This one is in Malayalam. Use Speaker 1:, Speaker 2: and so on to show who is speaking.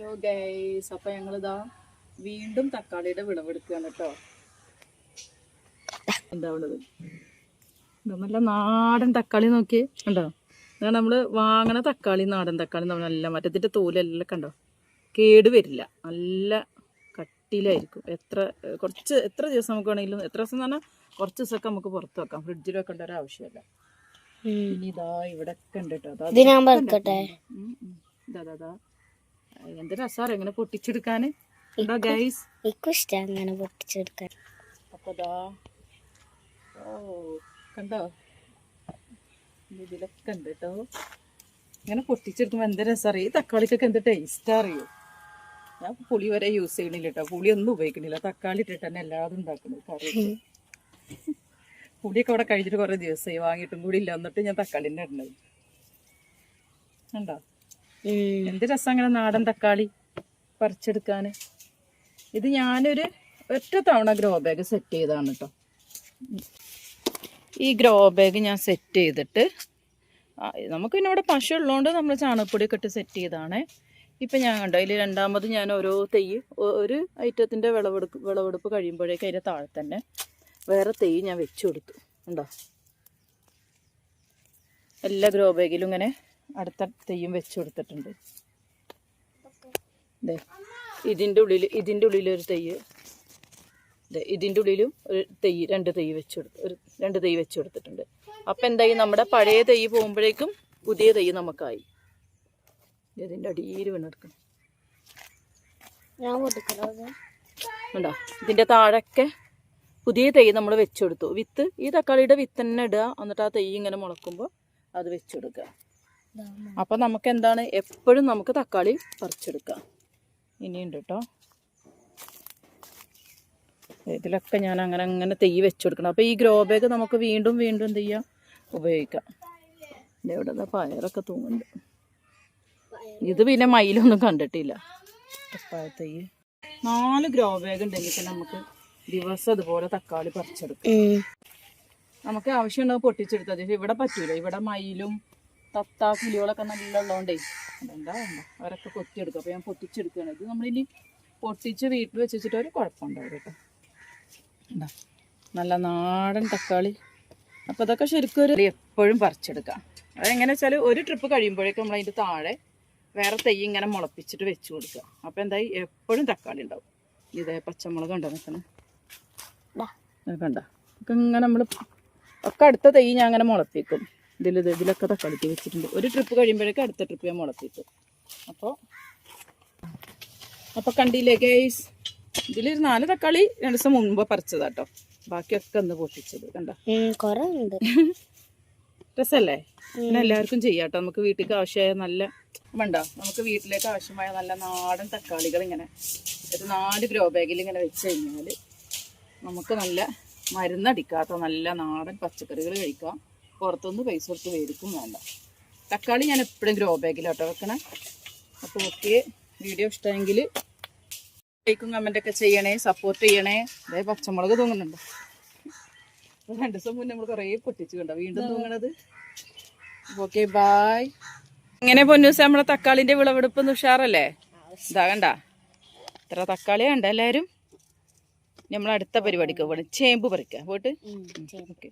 Speaker 1: ഹലോ ഗൈസ് അപ്പൊ ഞങ്ങളിതാ വീണ്ടും തക്കാളിയുടെ വിളവെടുക്കുകയാണ് കേട്ടോ. എന്താ ഉള്ളത്? നല്ല നാടൻ തക്കാളി നോക്കി. കണ്ടോ? അതാണ് നമ്മൾ വാങ്ങണ തക്കാളി നാടൻ തക്കാളി നമ്മൾ നല്ല മറ്റത്തിന്റെ തോലെല്ലാം കണ്ടോ? കേട് വരില്ല. നല്ല കട്ടിയിലായിരിക്കും. എത്ര കുറച്ച് എത്ര ദിവസം നമുക്ക് വേണമെങ്കിലും എത്ര ദിവസം എന്ന് പറഞ്ഞാൽ കുറച്ച് ദിവസമൊക്കെ നമുക്ക് പുറത്ത് വെക്കാം. ഫ്രിഡ്ജിൽ വെക്കേണ്ട ഒരു ആവശ്യമില്ല. ഇനി ഇതാ ഇവിടെ ഒക്കെ ഉണ്ട്. കേട്ടോ
Speaker 2: ഇത്.
Speaker 1: എന്ത് സാർ എങ്ങനെ പൊട്ടിച്ചെടുക്കാന്. എന്താ ഗൈസ്
Speaker 2: എനിക്കും ഇഷ്ടം അങ്ങനെ പൊട്ടിച്ചെടുക്കാൻ.
Speaker 1: ഓ കണ്ടോ? ഇത് ഇതിലൊക്കെ ഉണ്ട് കേട്ടോ ഇങ്ങനെ പൊട്ടിച്ചെടുക്കുമ്പോ എന്ത് രസം ഈ തക്കാളിക്കൊക്കെ എന്ത് ടേസ്റ്റ് അറിയോ ഞാൻ പുളി വരെ യൂസ് ചെയ്യണില്ല കേട്ടോ പുളി ഒന്നും ഉപയോഗിക്കണില്ല. തക്കാളി ഇട്ടിട്ട് തന്നെ എല്ലാതും ഉണ്ടാക്കുന്നത് കറി പുളിയൊക്കെ അവിടെ കഴിഞ്ഞിട്ട് കുറെ ദിവസമായി. വാങ്ങിയിട്ടും കൂടി ഇല്ല. എന്നിട്ട് ഞാൻ തക്കാളിന്റെ ഇടണത്. കണ്ടോ?
Speaker 2: ഉം.
Speaker 1: എന്ത് രസം അങ്ങനെ നാടൻ തക്കാളി പറിച്ചെടുക്കാന്. ഇത് ഞാനൊരു ഒറ്റ തവണ ഗ്രോ ബാഗ് സെറ്റ് ചെയ്തതാണ് കേട്ടോ ഈ ഗ്രോ ബാഗ് ഞാൻ സെറ്റ് ചെയ്തിട്ട് നമുക്ക് പിന്നെ ഇവിടെ പശു ഉള്ളതുകൊണ്ട് നമ്മൾ ചാണകപ്പൊടിയൊക്കെ ഇട്ട് സെറ്റ് ചെയ്താണ് ഇപ്പം ഞാൻ കണ്ടോ അതിൽ രണ്ടാമത് ഞാൻ ഓരോ തെയ്യ് ഒരു ഐറ്റത്തിന്റെ വിളവെടുപ്പ് വിളവെടുപ്പ് കഴിയുമ്പോഴേക്കും അതിന്റെ താഴെ തന്നെ വേറെ തെയ്യ് ഞാൻ വെച്ചു കൊടുത്തു. ഉണ്ടോ എല്ലാ ഗ്രോ ബാഗിലും ഇങ്ങനെ അടുത്ത തെയ്യും വെച്ച് കൊടുത്തിട്ടുണ്ട്. ദേ ഇതിന്റെ ഉള്ളിൽ ഇതിന്റെ ഉള്ളിലൊരു തെയ്യ്. ദേ ഇതിന്റെ ഉള്ളിലും ഒരു തെയ്യ് രണ്ട് തെയ്യ് വെച്ച് കൊടുത്ത് ഒരു രണ്ട് തെയ്യ് വെച്ച് കൊടുത്തിട്ടുണ്ട്. അപ്പം എന്തായി? നമ്മുടെ പഴയ തെയ്യ് പോകുമ്പോഴേക്കും പുതിയ തെയ്യ് നമുക്കായി. ഇതിന്റെ അടിയിൽ വീണെടുക്കണം. ഉണ്ടോ ഇതിന്റെ താഴൊക്കെ പുതിയ തെയ്യ് നമ്മൾ വെച്ചെടുത്തു വിത്ത് ഈ തക്കാളിയുടെ വിത്ത് തന്നെ ഇടുക. എന്നിട്ട് ആ തെയ്യ് ഇങ്ങനെ മുളക്കുമ്പോൾ അത് വെച്ച് കൊടുക്കുക. അപ്പം നമുക്ക് എന്താണ് എപ്പോഴും നമുക്ക് തക്കാളി പറിച്ചെടുക്കാം. ഇനിയുണ്ട് കേട്ടോ ഇതിലൊക്കെ ഞാൻ അങ്ങനെ അങ്ങനെ തൈ വെച്ചെടുക്കണം. അപ്പോൾ ഈ ഗ്രോ ബാഗ് നമുക്ക് വീണ്ടും വീണ്ടും എന്ത് ചെയ്യാം? ഉപയോഗിക്കാം. ദേ ഇവിടെ പയറൊക്കെ തൂങ്ങുന്നുണ്ട്. ഇത് പിന്നെ മയിലൊന്നും കണ്ടിട്ടില്ല. തെയ്യ് നാല് ഗ്രോ ബാഗ് ഉണ്ടെങ്കിൽ തന്നെ നമുക്ക് ദിവസം അതുപോലെ തക്കാളി പറിച്ചെടുക്കാം. നമുക്ക് ആവശ്യമുണ്ടെങ്കിൽ പൊട്ടിച്ചെടുത്താൽ ഇവിടെ പറ്റൂല. ഇവിടെ മയിലും തത്ത കിളികളൊക്കെ നല്ല ഉള്ളതുകൊണ്ടേ അതെന്താ വേണ്ട? അവരൊക്കെ കൊത്തിയെടുക്കും അപ്പോൾ ഞാൻ പൊട്ടിച്ചെടുക്കുകയാണ്. ഇത് നമ്മളിനി പൊട്ടിച്ച് വീട്ടിൽ വെച്ച് വെച്ചിട്ട് ഒരു കുഴപ്പമുണ്ടാവും കേട്ടോ. എന്താ നല്ല നാടൻ തക്കാളി. അപ്പോൾ അതൊക്കെ ശരിക്കും ഒരു എപ്പോഴും പറിച്ചെടുക്കാം. അതെങ്ങനെ വെച്ചാൽ ഒരു ട്രിപ്പ് കഴിയുമ്പോഴേക്കും നമ്മൾ അതിന്റെ താഴെ വേറെ തൈ ഇങ്ങനെ മുളപ്പിച്ചിട്ട് വെച്ച് കൊടുക്കുക. അപ്പോൾ എന്തായി? എപ്പോഴും തക്കാളി ഉണ്ടാവും. ഇതേ പച്ചമുളക് ഉണ്ടോ നിൽക്കണം? കണ്ട? ഒക്കെ ഇങ്ങനെ നമ്മൾ ഒക്കെ അടുത്ത തൈ ഞാൻ അങ്ങനെ മുളപ്പിക്കും. ഇതിൽ ഇത് ഇതിലൊക്കെ തക്കാളിക്ക് വെച്ചിട്ടുണ്ട്. ഒരു ട്രിപ്പ് കഴിയുമ്പോഴേക്കും അടുത്ത ട്രിപ്പ് ഞാൻ മുളപ്പിക്കും. അപ്പോൾ അപ്പോൾ കണ്ടില്ലേ ഗൈസ് ഇതിലൊരു നാല് തക്കാളി രണ്ട് ദിവസം മുമ്പ് പറിച്ചതാട്ടോ ബാക്കിയൊക്കെ ഒന്ന് പൊട്ടിച്ചത് കണ്ടോ? രസല്ലേ? പിന്നെ എല്ലാവർക്കും ചെയ്യാട്ടോ നമുക്ക് വീട്ടിലേക്ക് ആവശ്യമായ നല്ല വേണ്ട നമുക്ക് വീട്ടിലേക്ക് ആവശ്യമായ നല്ല നാടൻ തക്കാളികൾ ഇങ്ങനെ ഒരു നാല് ഗ്രോ ബാഗിൽ ഇങ്ങനെ വെച്ച് കഴിഞ്ഞാൽ നമുക്ക് നല്ല മരുന്നടിക്കാത്ത നല്ല നാടൻ പച്ചക്കറികൾ കഴിക്കാം. പുറത്തുനിന്ന് പൈസ കൊടുത്ത് മേടിക്കും വേണ്ട. തക്കാളി ഞാൻ എപ്പോഴും ഗ്രോ ബാഗിലോട്ടോ വെക്കണേ. അപ്പോൾ ഓക്കെ വീഡിയോ ഇഷ്ടമെങ്കിൽ ലൈക്കും കമന്റൊക്കെ ചെയ്യണേ സപ്പോർട്ട് ചെയ്യണേ. അതേ പച്ചമുളക് തൂങ്ങുന്നുണ്ട്. രണ്ട് ദിവസം മുന്നേ നമ്മൾ കുറേ പൊട്ടിച്ചു കണ്ടോ? വീണ്ടും തൂങ്ങണത്. ഓക്കെ ബായ് എങ്ങനെ പൊന്നൂസ നമ്മളെ തക്കാളിന്റെ വിളവെടുപ്പ് ഉഷാറല്ലേ? ഇതാ കണ്ട. ഇത്ര തക്കാളി കണ്ട എല്ലാവരും നമ്മൾ അടുത്ത പരിപാടിക്ക് പോകണം ചേമ്പ് പറിക്കാം. പോയിട്ട്? ഓക്കെ.